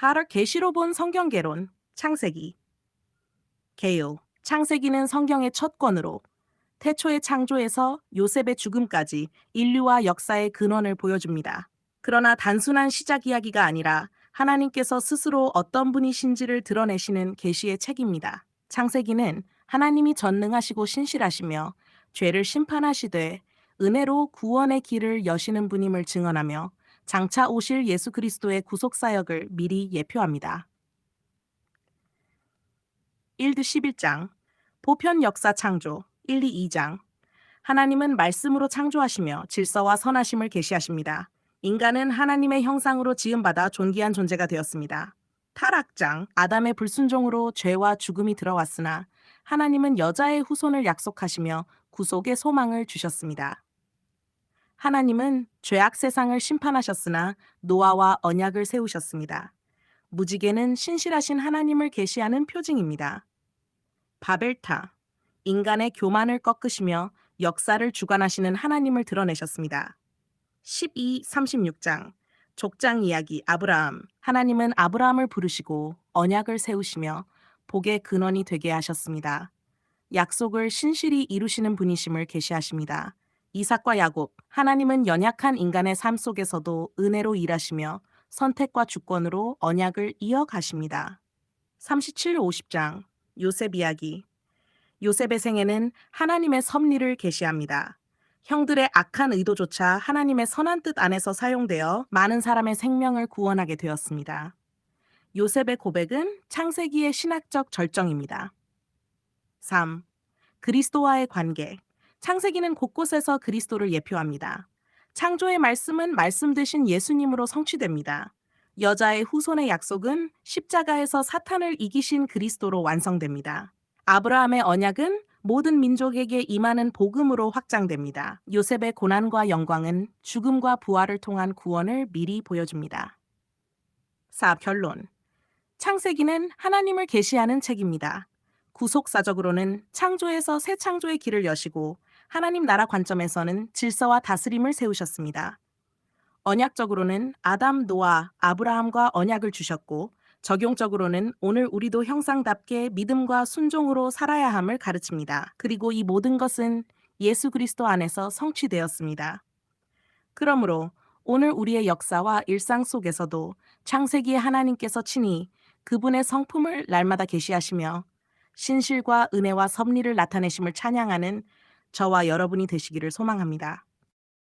하럴 계시로 본 성경개론 창세기 개요 창세기는 성경의 첫 권으로 태초의 창조에서 요셉의 죽음까지 인류와 역사의 근원을 보여줍니다. 그러나 단순한 시작 이야기가 아니라 하나님께서 스스로 어떤 분이신지를 드러내시는 계시의 책입니다. 창세기는 하나님이 전능하시고 신실하시며 죄를 심판하시되 은혜로 구원의 길을 여시는 분임을 증언하며 장차 오실 예수 그리스도의 구속 사역을 미리 예표합니다. 1드 11장 보편 역사 창조 1, 2, 2장 하나님은 말씀으로 창조하시며 질서와 선하심을 계시하십니다. 인간은 하나님의 형상으로 지음받아 존귀한 존재가 되었습니다. 타락장 아담의 불순종으로 죄와 죽음이 들어왔으나 하나님은 여자의 후손을 약속하시며 구속의 소망을 주셨습니다. 하나님은 죄악 세상을 심판하셨으나 노아와 언약을 세우셨습니다. 무지개는 신실하신 하나님을 계시하는 표징입니다. 바벨타 인간의 교만을 꺾으시며 역사를 주관하시는 하나님을 드러내셨습니다. 12, 36장 족장 이야기 아브라함 하나님은 아브라함을 부르시고 언약을 세우시며 복의 근원이 되게 하셨습니다. 약속을 신실히 이루시는 분이심을 계시하십니다. 이삭과 야곱 하나님은 연약한 인간의 삶 속에서도 은혜로 일하시며 선택과 주권으로 언약을 이어가십니다. 37, 50장 요셉 이야기 요셉의 생애는 하나님의 섭리를 계시합니다. 형들의 악한 의도조차 하나님의 선한 뜻 안에서 사용되어 많은 사람의 생명을 구원하게 되었습니다. 요셉의 고백은 창세기의 신학적 절정입니다. 3. 그리스도와의 관계. 창세기는 곳곳에서 그리스도를 예표합니다. 창조의 말씀은 말씀 되신 예수님으로 성취됩니다. 여자의 후손의 약속은 십자가에서 사탄을 이기신 그리스도로 완성됩니다. 아브라함의 언약은 모든 민족에게 임하는 복음으로 확장됩니다. 요셉의 고난과 영광은 죽음과 부활을 통한 구원을 미리 보여줍니다. 4. 결론. 창세기는 하나님을 계시하는 책입니다. 구속사적으로는 창조에서 새 창조의 길을 여시고 하나님 나라 관점에서는 질서와 다스림을 세우셨습니다. 언약적으로는 아담, 노아, 아브라함과 언약을 주셨고 적용적으로는 오늘 우리도 형상답게 믿음과 순종으로 살아야 함을 가르칩니다. 그리고 이 모든 것은 예수 그리스도 안에서 성취되었습니다. 그러므로 오늘 우리의 역사와 일상 속에서도 창세기의 하나님께서 친히 그분의 성품을 날마다 계시하시며 신실과 은혜와 섭리를 나타내심을 찬양하는 저와 여러분이 되시기를 소망합니다.